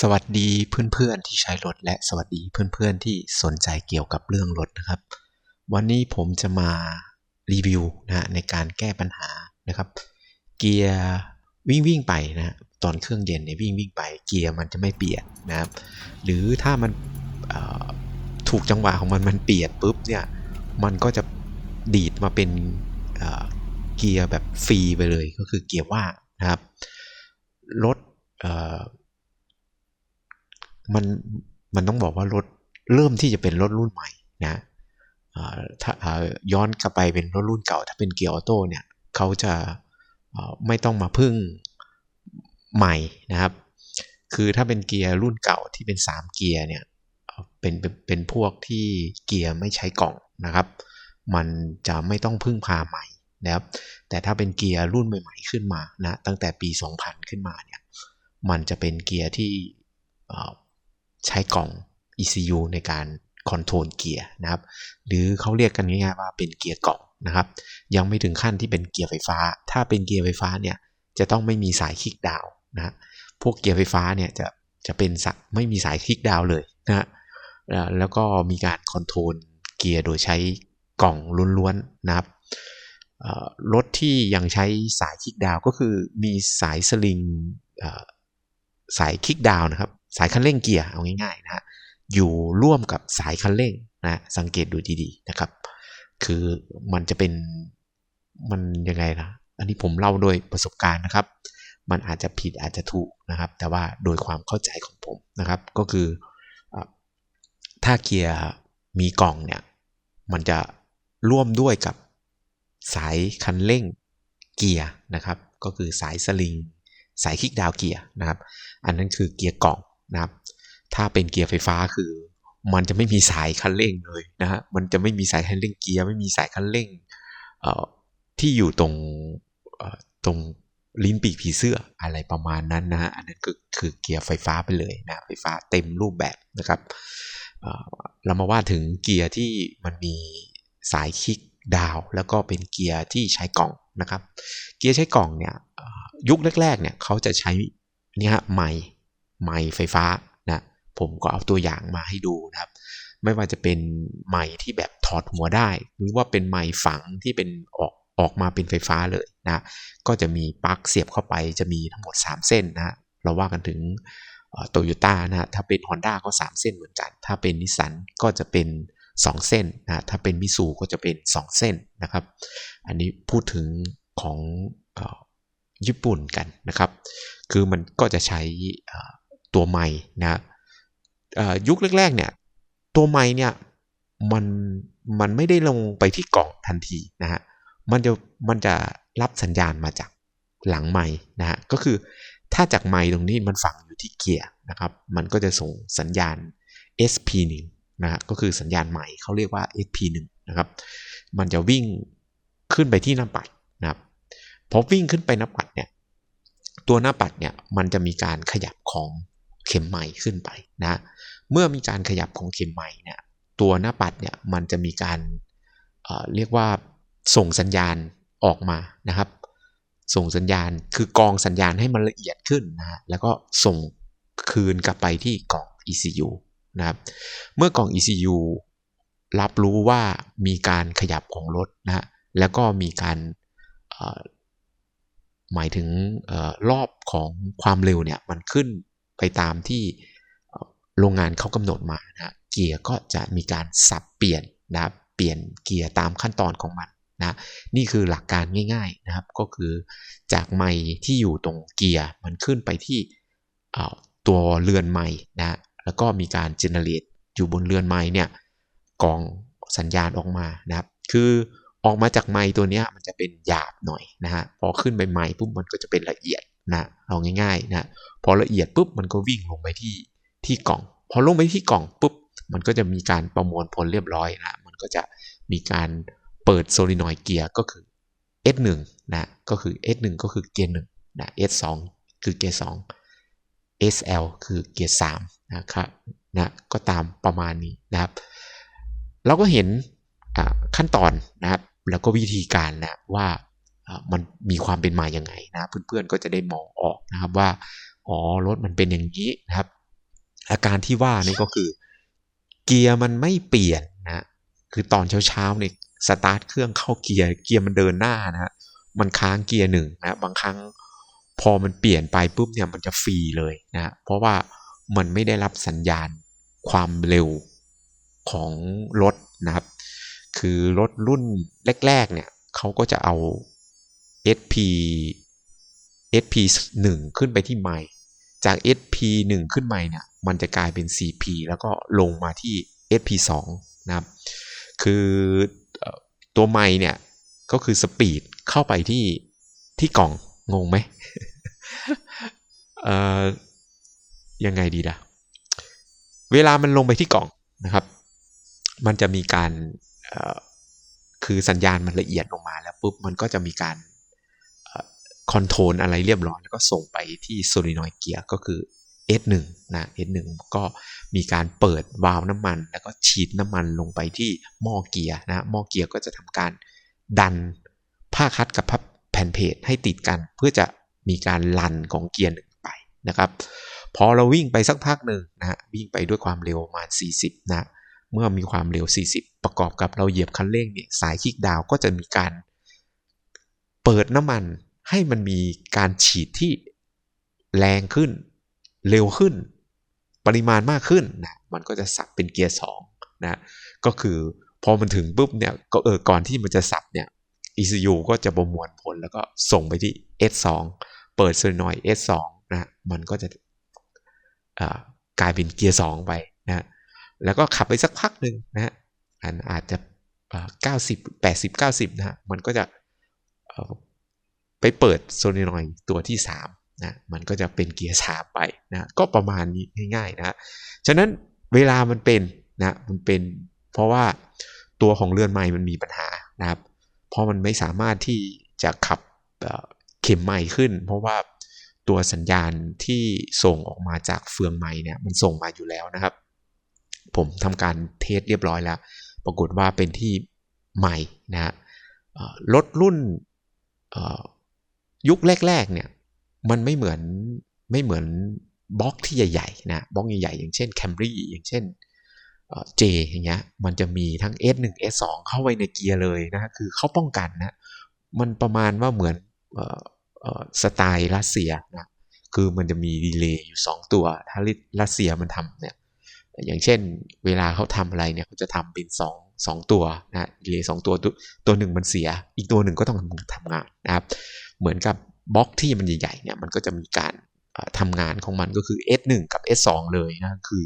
สวัสดีเพื่อนๆที่ใช้รถและสวัสดีเพื่อนๆที่สนใจเกี่ยวกับเรื่องรถนะครับ วันนี้ผมจะมารีวิวนะในการแก้ปัญหานะครับ เกียร์วิ่งวิ่งไปนะตอนเครื่องเย็นเนี่ยวิ่งวิ่งไปเกียร์มันจะไม่เปลี่ยนนะครับ หรือถ้ามันถูกจังหวะของมันมันเปลี่ยนปุ๊บเนี่ยมันก็จะดีดมาเป็นเกียร์แบบฟรีไปเลยก็คือเกียร์ว่างนะครับรถ มันมันต้องบอกว่ารถเริ่มที่จะเป็นรถรุ่นใหม่นะถ้าย้อนกลับไปเป็นรถรุ่นเก่า ถ้าเป็นเกียร์ออโต้เนี่ยเขาจะไม่ต้องมาพึ่งใหม่นะครับ คือถ้าเป็นเกียร์รุ่นเก่าที่เป็น 3 เกียร์เนี่ยเป็นเป็นพวกที่เกียร์ไม่ใช้กล่องนะครับ มันจะไม่ต้องพึ่งพาใหม่นะครับ แต่ถ้าเป็นเกียร์รุ่นใหม่ ๆ ขึ้นมานะตั้งแต่ปี 2000 ขึ้นมาเนี่ยมันจะเป็นเกียร์ที่ ใช้กล่อง ECU ในการคอนโทรลเกียร์นะครับ หรือเขาเรียกกันง่ายๆว่าเป็นเกียร์กล่องนะครับ ยังไม่ถึงขั้นที่เป็นเกียร์ไฟฟ้า ถ้าเป็นเกียร์ไฟฟ้าเนี่ยจะต้องไม่มีสายคลิกดาวนะพวกเกียร์ไฟฟ้าเนี่ยจะจะเป็นสักไม่มีสายคลิกดาวเลยนะแล้วก็มีการคอนโทรลเกียร์โดยใช้กล่องล้วนๆนะครับรถที่ยังใช้สายคลิกดาวก็คือมีสายสลิงสายคลิกดาวนะครับ สายคันเร่งเกียร์เอาง่ายๆนะฮะอยู่ร่วมกับสายคันเร่งนะสังเกตดูดีๆนะครับ คือมันจะเป็นมันยังไงนะอันนี้ผมเล่าโดยประสบการณ์นะครับ มันอาจจะผิดอาจจะถูกนะครับ แต่ว่าโดยความเข้าใจของผมนะครับ ก็คือถ้าเกียร์มีกล่องเนี่ยมันจะร่วมด้วยกับสายคันเร่งเกียร์นะครับ ก็คือสายสลิง สายคลิกดาวเกียร์นะครับ อันนั้นคือเกียร์กล่อง นะครับ ถ้าเป็นเกียร์ไฟฟ้าคือ มันจะไม่มีสายคันเร่งเลยนะฮะมันจะไม่มีสายคันเร่งเกียร์ไม่มีสายคันเร่งที่อยู่ตรงตรงลิ้นปีกผีเสื้ออะไรประมาณนั้นนะฮะอันนั้นคือคือเกียร์ไฟฟ้าไปเลยนะไฟฟ้าเต็มรูปแบบนะครับเรามาว่าถึงเกียร์ที่มันมีสายคลิกดาว แล้วก็เป็นเกียร์ที่ใช้กล่องนะครับ เกียร์ใช้กล่องเนี่ยยุคแรกๆเนี่ยเขาจะใช้นี่ฮะไม้ ไม้ไฟฟ้านะผมก็เอาตัวอย่างมาให้ดูนะครับ ไม่ว่าจะเป็นไม้ที่แบบถอดหัวได้ หรือว่าเป็นไม้ฝังที่เป็นออกออกมาเป็นไฟฟ้าเลยนะก็จะมีปลั๊กเสียบเข้าไปจะมีทั้งหมด 3 เส้นนะเราว่ากันถึงโตโยต้านะถ้าเป็น Honda ก็ 3 เส้นเหมือนกัน ถ้าเป็นนิสสันก็จะเป็น 2 เส้นนะถ้าเป็นมิสูก็จะเป็น 2 เส้นนะครับ อันนี้พูดถึงของญี่ปุ่นกันนะครับ คือมันก็จะใช้ ตัวไม้นะยุคแรกๆเนี่ยตัวไม้เนี่ยมันมันไม่ได้ลงไปที่กล่องทันทีนะฮะมันจะมันจะรับสัญญาณมาจากหลังไม้นะฮะก็คือถ้าจากไม้ตรงนี้มันฝังอยู่ที่เกียร์นะครับมันก็จะส่งสัญญาณ SP1 นะฮะก็คือสัญญาณใหม่เขาเรียกว่า SP1 นะครับมันจะวิ่งขึ้นไปที่หน้าปัดนะครับพอวิ่งขึ้นไปหน้าปัดเนี่ยตัวหน้าปัดเนี่ยมันจะมีการขยับของ เข็มไม้ขึ้นไปนะเมื่อมีการขยับของเข็มไม้เนี่ยตัวหน้าปัดเนี่ยมันจะมีการเเรียกว่าส่งสัญญาณออกมานะครับ ส่งสัญญาณคือกองสัญญาณให้มันละเอียดขึ้นนะแล้วก็ส่งคืนกลับไปที่กล่อง ECU นะครับเมื่อกล่อง ECU รับรู้ว่ามีการขยับของรถนะแล้วก็มีการหมายถึงอรอบของความเร็วเนี่ยมันขึ้น ไปตามที่โรงงานเขากำหนดมานะเกียร์ก็จะมีการสับเปลี่ยนนะเปลี่ยนเกียร์ตามขั้นตอนของมันนะนี่คือหลักการง่าย ๆนะครับ ก็คือจากไม้ที่อยู่ตรงเกียร์มันขึ้นไปที่ตัวเรือนไม้นะแล้วก็มีการเจเนเรตอยู่บนเรือนไม้เนี่ยกองสัญญาณออกมานะครับ คือออกมาจากไม้ตัวนี้มันจะเป็นหยาบหน่อยนะฮะพอขึ้นไปไม้ปุ๊บมันก็จะเป็นละเอียด นะเอาง่ายๆนะพอละเอียดปุ๊บมันก็วิ่งลงไปที่ที่กล่อง พอลงไปที่กล่องปุ๊บมันก็จะมีการประมวลผลเรียบร้อยนะมันก็จะมีการเปิดโซลินอยด์เกียร์ก็คือ S1 นะก็คือ S1 ก็คือเกียร์1นะ S2 คือเกียร์2 SL คือเกียร์3นะครับนะก็ตามประมาณนี้นะครับเราก็เห็นขั้นตอนนะครับแล้วก็วิธีการนะว่า มันมีความเป็นมาอย่างไงนะเพื่อนๆก็จะได้มองออกนะครับว่าอ๋อรถมันเป็นอย่างนี้นะครับ อาการที่ว่านี่ก็คือ เกียร์มันไม่เปลี่ยนนะคือตอนเช้าๆเนี่ยสตาร์ทเครื่องเข้าเกียร์เกียร์มันเดินหน้านะฮะมันค้างเกียร์หนึ่งนะบางครั้งพอมันเปลี่ยนไปปุ๊บเนี่ยมันจะฟรีเลยนะเพราะว่ามันไม่ได้รับสัญญาณความเร็วของรถนะครับ คือรถรุ่นแรกๆเนี่ยเขาก็จะเอา SP SP 1ขึ้นไปที่ไมล์จาก SP 1ขึ้นไมล์เนี่ย มันจะกลายเป็น CP แล้วก็ลงมาที่ SP 2นะครับ คือตัวไมล์เนี่ย ก็คือสปีดเข้าไปที่ที่กล่องงงไหมเอ่อยังไงดีล่ะ เวลามันลงไปที่กล่องนะครับ มันจะมีการคือสัญญาณมันละเอียดลงมาแล้วปุ๊บมันก็จะมีการ คอนโทรลอะไรเรียบร้อยแล้วก็ส่งไปที่โซลินอยเกียร์ก็คือ S1 นะ S1 ก็มีการเปิดวาล์วน้ำมัน แล้วก็ฉีดน้ำมันลงไปที่หม้อเกียร์นะหม้อเกียร์ก็จะทำการดันผ้าคัดกับแผ่นเพจให้ติดกัน เพื่อจะมีการลันของเกียร์หนึ่งไปนะครับพอเราวิ่งไปสักพักหนึ่งนะวิ่งไปด้วยความเร็วประมาณ 40 นะ เมื่อมีความเร็ว 40 ประกอบกับเราเหยียบคันเร่งเนี่ยสายคลิกดาวก็จะมีการเปิดน้ำมัน ให้มันมีการฉีดที่แรงขึ้น เร็วขึ้น ปริมาณมากขึ้นนะมันก็จะสับเป็นเกียร์2นะก็คือพอมันถึงปุ๊บเนี่ยก็เออก่อนที่มันจะสับเนี่ย ECU ก็จะประมวลผลแล้วก็ส่งไปที่ S2 เปิดโซลินอย S2 นะมันก็จะกลายเป็นเกียร์2ไปนะแล้วก็ขับไปสักพักหนึ่งนะอันอาจจะ 90 80 90นะมันก็จะ ไปเปิดโซลินอยตัวที่3นะมันก็จะเป็นเกียร์3ไปนะก็ประมาณนี้ง่ายๆนะฉะนั้นเวลามันเป็นนะมันเป็นเพราะว่าตัวของเรือนไม้มันมีปัญหานะครับ เพราะมันไม่สามารถที่จะขับเข็มไม้ขึ้น เพราะว่าตัวสัญญาณที่ส่งออกมาจากเฟืองไม้เนี่ยมันส่งมาอยู่แล้วนะครับ ผมทำการเทสเรียบร้อยแล้ว ปรากฏว่าเป็นที่ใหม่นะรถรุ่น ยุคแรกๆเนี่ยมันไม่เหมือนไม่เหมือนบล็อกที่ใหญ่ๆนะบล็อกใหญ่ๆอย่างเช่น Camry อย่างเช่นเจอย่างเงี้ยมันจะมีทั้ง S1 S2 เข้าไว้ในเกียร์เลยนะคือเขาป้องกันนะมันประมาณว่าเหมือนสไตล์รัสเซียนะคือมันจะมีดีเลย์อยู่ 2 ตัว ถ้ารัสเซียมันทำเนี่ยอย่างเช่นเวลาเขาทำอะไรเนี่ยเขาจะทำเป็น2 2ตัวนะดีเลย์สตัวตัวหนึ่งมันเสีย อีกตัวหนึ่งก็ต้องทำงานนะครับ เหมือนกับบล็อกที่มันใหญ่ๆเนี่ยมันก็จะมีการทำงานของมันก็คือ S1 กับ S2 เลยนะคือ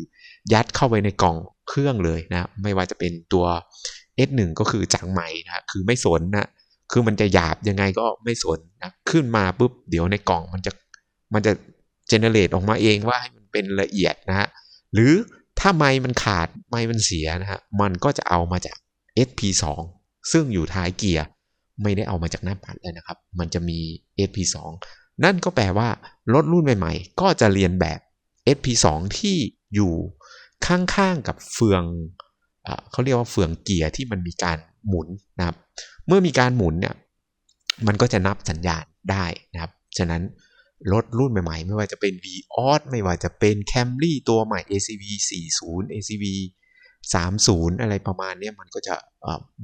ยัดเข้าไปในกล่องเครื่องเลยนะไม่ว่าจะเป็นตัว S1 ก็คือจากใหม่นะคือไม่สนนะคือมันจะหยาบยังไงก็ไม่สนนะขึ้นมาปุ๊บเดี๋ยวในกล่องมันจะมันจะเจเนเรตออกมาเองว่าให้มันเป็นละเอียดนะฮะหรือถ้าไม้มันขาดไม้มันเสียนะฮะมันก็จะเอามาจาก SP2 ซึ่งอยู่ท้ายเกียร์ ไม่ได้เอามาจากหน้าปัดเลยนะครับ มันจะมี SP2 นั่นก็แปลว่ารถรุ่นใหม่ๆ ก็จะเรียนแบบ SP2 ที่อยู่ข้างๆกับเฟืองเขาเรียกว่าเฟืองเกียร์ที่มันมีการหมุนนะครับ เมื่อมีการหมุนเนี่ยมันก็จะนับสัญญาณได้นะครับ ฉะนั้นรถรุ่นใหม่ๆ ไม่ว่าจะเป็น v ออไม่ว่าจะเป็น Camry ตัวใหม่ ACV 40 ACV 30 อะไรประมาณนี้มันก็จะ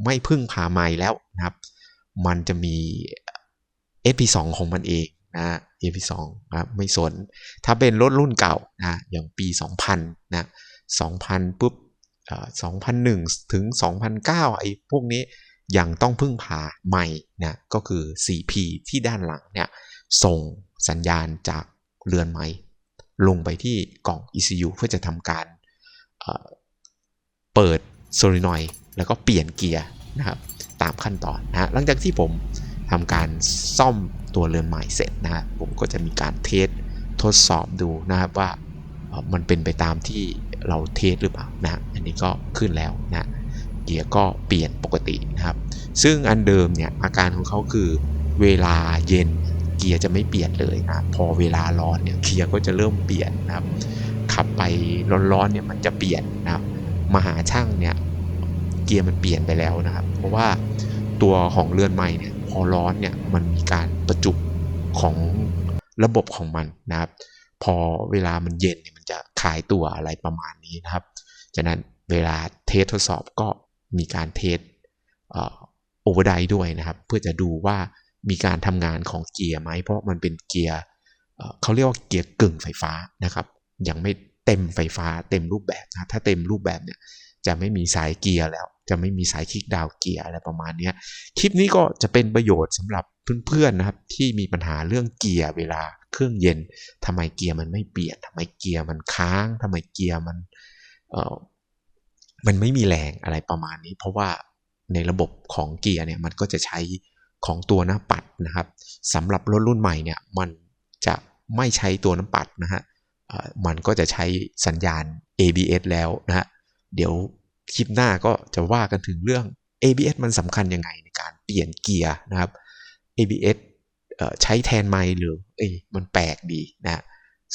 ไม่พึ่งพาไม้แล้วนะครับ มันจะมี SP2 ของมันเองนะ AP2 นะไม่สน ถ้าเป็นรถรุ่นเก่านะอย่างปี 2000 นะ 2000 ปุ๊บ2001 ถึง 2009 ไอ้พวกนี้ยังต้องพึ่งพาใหม่นะก็คือ 4P ที่ด้านหลังเนี่ยส่งสัญญาณจากเรือนไม้ลงไปที่กล่อง ECU เพื่อจะทำการเปิดโซลินอยแล้วก็เปลี่ยนเกียร์นะครับ ตามขั้นตอนนะหลังจากที่ผมทำการซ่อมตัวเรือนใหม่เสร็จนะผมก็จะมีการเทสทดสอบดูนะครับว่ามันเป็นไปตามที่เราเทสหรือเปล่านะอันนี้ก็ขึ้นแล้วนะเกียร์ก็เปลี่ยนปกตินะครับ ซึ่งอันเดิมเนี่ยอาการของเขาคือเวลาเย็นเกียร์จะไม่เปลี่ยนเลยนะพอเวลาร้อนเนี่ยเกียร์ก็จะเริ่มเปลี่ยนนะครับขับไปร้อนๆเนี่ยมันจะเปลี่ยนนะครับมาหาช่างเนี่ย เกียร์มันเปลี่ยนไปแล้วนะครับ เพราะว่าตัวของเรือนใหม่เนี่ยพอร้อนเนี่ยมันมีการประจุของระบบของมันนะครับ พอเวลามันเย็นเนี่ยมันจะคลายตัวอะไรประมาณนี้นะครับฉะนั้นเวลาเทสทดสอบก็มีการเทสโอเวอร์ไดด้วยนะครับ เพื่อจะดูว่ามีการทำงานของเกียร์ไหมเพราะมันเป็นเกียร์เขาเรียกว่าเกียร์กึ่งไฟฟ้านะครับ ยังไม่เต็มไฟฟ้าเต็มรูปแบบนะถ้าเต็มรูปแบบเนี่ย จะไม่มีสายเกียร์แล้ว จะไม่มีสายคลิกดาวเกียร์อะไรประมาณนี้คลิปนี้ก็จะเป็นประโยชน์สำหรับเพื่อนๆนะครับ ที่มีปัญหาเรื่องเกียร์เวลาเครื่องเย็นทำไมเกียร์มันไม่เปลี่ยนทำไมเกียร์มันค้างทำไมเกียร์มันเออมันไม่มีแรงอะไรประมาณนี้ เพราะว่าในระบบของเกียร์เนี่ยมันก็จะใช้ของตัวหน้าปัดนะครับสำหรับรถรุ่นใหม่เนี่ยมันจะไม่ใช้ตัวน้ำปัดนะฮะมันก็จะใช้สัญญาณ ABS แล้วนะฮะ เดี๋ยวคลิปหน้าก็จะว่ากันถึงเรื่อง ABS มันสำคัญยังไงในการเปลี่ยนเกียร์นะครับ ABS ใช้แทนไมหรือเอ้ยมันแปลกดีนะ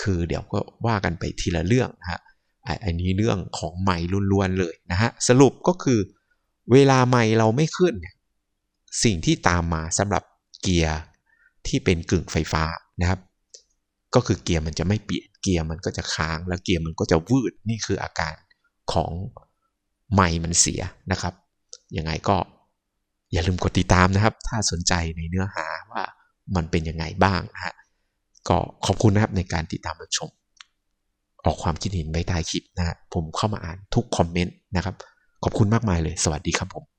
คือเดี๋ยวก็ว่ากันไปทีละเรื่องนะฮะอันนี้เรื่องของไมล้วนๆเลยนะฮะสรุปก็คือเวลาไมเราไม่ขึ้นเนี่ยสิ่งที่ตามมาสำหรับเกียร์ที่เป็นกึ่งไฟฟ้านะครับ ก็คือเกียร์มันจะไม่เปลี่ยนเกียร์มันก็จะค้างแล้วเกียร์มันก็จะวืดนี่คืออาการ ของไมมันเสียนะครับ ยังไงก็อย่าลืมกดติดตามนะครับ ถ้าสนใจในเนื้อหาว่ามันเป็นยังไงบ้างนะฮะก็ขอบคุณนะครับในการติดตามรับชม ออกความคิดเห็นไว้ใต้คลิปนะฮะผมเข้ามาอ่านทุกคอมเมนต์นะครับ ขอบคุณมากมายเลย สวัสดีครับผม